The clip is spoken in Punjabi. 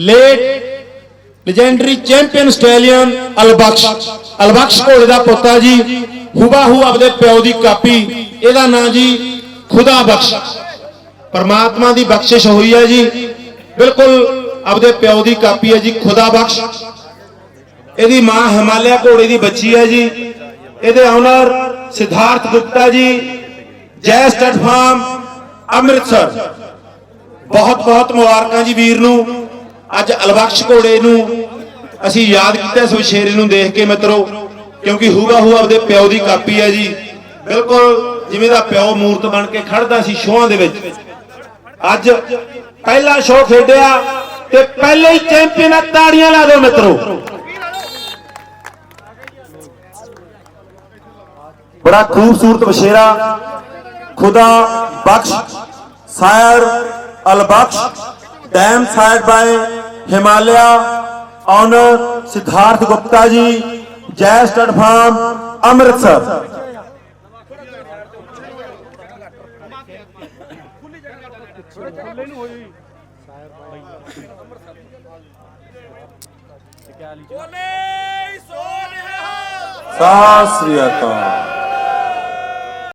Late legendary champion stallion Albakhsh Albakhsh ਘੋੜੇ ਦਾ ਪੁੱਤਾ ਜੀ ਹੁਬਾ ਹੂ ਆਪਦੇ ਪਿਓ ਦੀ ਕਾਪੀ, ਇਹਦਾ ਨਾਂ ਜੀ ਖੁਦਾ ਬਖਸ਼। ਪਰਮਾਤਮਾ ਦੀ ਬਖਸ਼ਿਸ਼ ਹੋਈ ਹੈ ਜੀ। ਬਿਲਕੁਲ ਆਪਦੇ ਪਿਓ ਦੀ ਕਾਪੀ ਹੈ ਜੀ, ਖੁਦਾ ਬਖਸ਼। ਇਹਦੀ ਮਾਂ ਹਿਮਾਲਿਆ ਘੋੜੇ ਦੀ ਬੱਚੀ ਹੈ ਜੀ। ਇਹਦੇ ਓਨਰ ਸਿਧਾਰਥ ਗੁਪਤਾ ਜੀ, ਜੈ ਸਟੱਡ ਫਾਰਮ ਅੰਮ੍ਰਿਤਸਰ। ਬਹੁਤ ਬਹੁਤ ਮੁਬਾਰਕਾਂ ਜੀ ਵੀਰ ਨੂੰ। ਅੱਜ ਅਲਬਖਸ਼ ਘੋੜੇ ਨੂੰ ਅਸੀਂ ਯਾਦ ਕੀਤਾ ਇਸ ਵਿਸ਼ੇਰੇ ਨੂੰ ਦੇਖ ਕੇ ਮਿੱਤਰੋ, ਕਿਉਂਕਿ ਹੂਗਾ ਹੂ ਆਪਦੇ ਪਿਓ ਦੀ ਕਾਪੀ ਹੈ ਜੀ। ਬਿਲਕੁਲ ਜਿਵੇਂ ਦਾ ਪਿਓ ਮੂਰਤ ਬਣ ਕੇ ਖੜਦਾ ਸੀ ਸ਼ੋਆਂ ਦੇ ਵਿੱਚ। ਅੱਜ ਪਹਿਲਾ ਸ਼ੋਅ ਖੇਡਿਆ ਤੇ ਪਹਿਲੇ ਹੀ ਚੈਂਪੀਅਨ ਆ, ਤਾੜੀਆਂ ਲਾ ਦਿਓ ਮਿੱਤਰੋ। ਬੜਾ ਖੂਬਸੂਰਤ ਬਸ਼ੇਰਾ Khuda Bakhsh, ਸਾਇਰ ਅਲਬਖਸ਼, dam side by Himalaya owner Siddharth Gupta ji ਜੈ ਸਟੱਡ ਫਾਰਮ ਅੰਮ੍ਰਿਤਸਰ ਬੋਲੇ ਸੋਨਿਹਾ